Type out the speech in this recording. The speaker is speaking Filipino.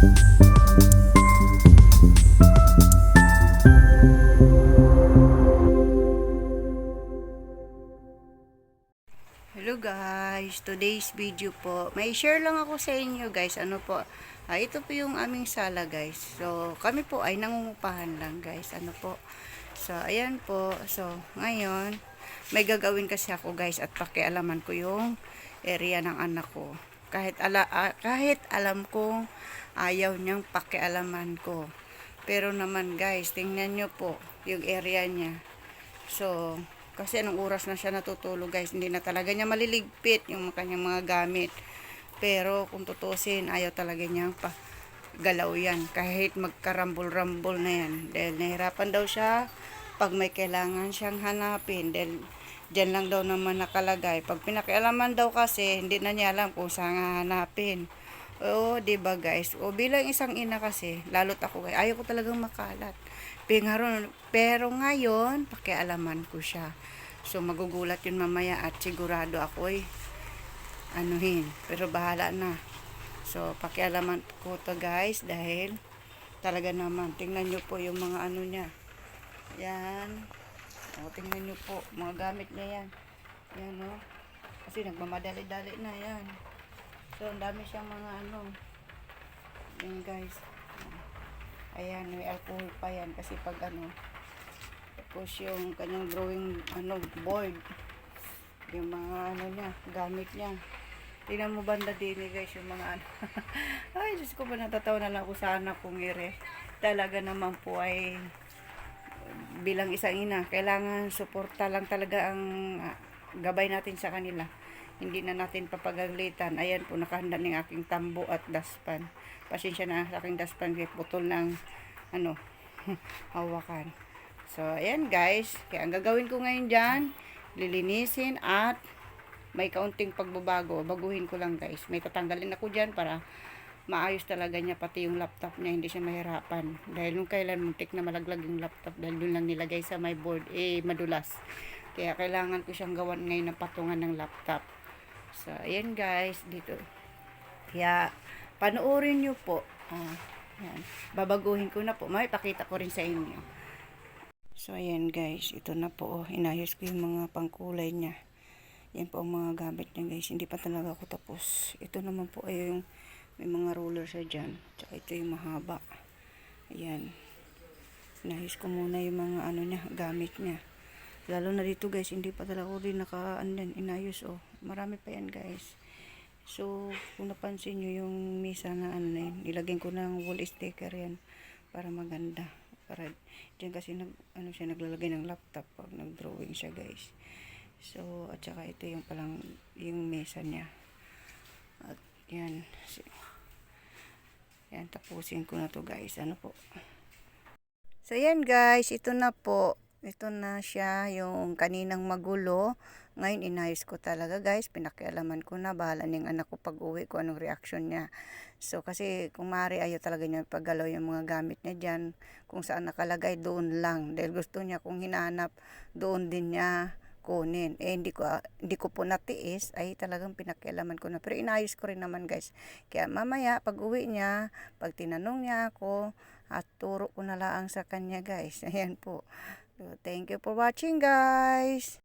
Hello guys, today's video po. May share lang ako sa inyo guys. Ano po? Ah, ito po yung aming sala guys. So, kami po ay nangungupahan lang guys. Ano po? So, ayan po. So, ngayon, may gagawin kasi ako guys at pakialaman ko yung area ng anak ko. Kahit, ala, ah, kahit alam kong ayaw niyang pakialaman ko. Pero naman guys, tingnan nyo po yung area niya. So, kasi anong oras na siya natutulog guys, hindi na talaga niya maliligpit yung kanyang mga gamit. Pero kung tutusin, ayaw talaga niyang pa galaw yan. Kahit magkarambol-rambol na yan. Dahil nahirapan daw siya pag may kailangan siyang hanapin. Dahil dyan lang daw naman nakalagay. Pag pinakialaman daw kasi, hindi na niya alam kung saan hanapin. Oo, 'di ba guys? O bilang isang ina kasi, lalo't ako, guys, ayaw ko talagang makalat. Pero, pero ngayon, pakialaman ko siya. So magugulat yun mamaya at sigurado ako ay anuhin. Pero bahala na. So pakialaman ko to guys dahil talaga naman, tingnan nyo po yung mga ano niya. Yan. O, tingnan nyo po, mga gamit niya yan. Yan o. Kasi nagmamadali-dali na yan. So, ang dami siyang mga ano. Yan guys. Ayan, may alcohol pa yan. Kasi pag ano, tapos yung kanyang drawing ano, board. Yung mga ano niya, gamit niya. Tingnan mo banda din eh, guys, yung mga ano. ay, Diyos ko ba natatawa na lang ako sa anak kong ire. Talaga naman po ay bilang isang ina, kailangan suporta lang talaga ang ah, gabay natin sa kanila. Hindi na natin papagalitan. Ayan po, nakahanda ng aking tambo at daspan. Pasensya na sa aking daspan, putol ng ano, hawakan. So, ayan guys. Kaya ang gagawin ko ngayon dyan, lilinisin at may kaunting pagbabago. Baguhin ko lang guys. May tatanggalin ako dyan para maayos talaga niya pati yung laptop niya hindi siya mahirapan. Dahil nung kailan muntik na malaglag yung laptop dahil doon lang nilagay sa my board eh madulas. Kaya kailangan ko siyang gawan ngayon ng patungan ng laptop. So ayan guys dito. Kaya panoorin nyo po. Ah, yan. babaguhin ko na po. May pakita ko rin sa inyo. So ayan guys ito na po. Oh. inayos ko yung mga pangkulay niya. Yan po ang mga gamit niya guys. Hindi pa talaga ako tapos. Ito naman po ay yung may mga roller siya dyan. Tsaka ito yung mahaba. Ayan. Nahis ko muna yung mga ano niya, gamit niya. Lalo na dito guys, hindi pa talaga ko rin naka, yan, inayos oh. Marami pa yan guys. So, kung napansin nyo yung misa na ano na yun, ilagyan ko ng wall sticker yan para maganda. Para, dyan kasi nag, ano siya, naglalagay ng laptop pag nag-drawing siya guys. So, at saka ito yung palang, yung mesa niya. At yan. Si- Yan, tapusin ko na to guys. Ano po. So yan guys, ito na po. Ito na siya, yung kaninang magulo. Ngayon inayos ko talaga guys. Pinakialaman ko na. Bahala ng anak ko pag uwi ko anong reaction niya. So kasi kung maaari ayaw talaga niya paggalaw yung mga gamit niya dyan. Kung saan nakalagay doon lang. Dahil gusto niya kung hinahanap doon din niya kunin. Eh, hindi ko, ah, hindi ko po natiis, ay talagang pinakialaman ko na. Pero inayos ko rin naman guys. Kaya mamaya, pag uwi niya, pag tinanong niya ako, at turo ko na lang sa kanya guys. Ayan po. So, thank you for watching guys.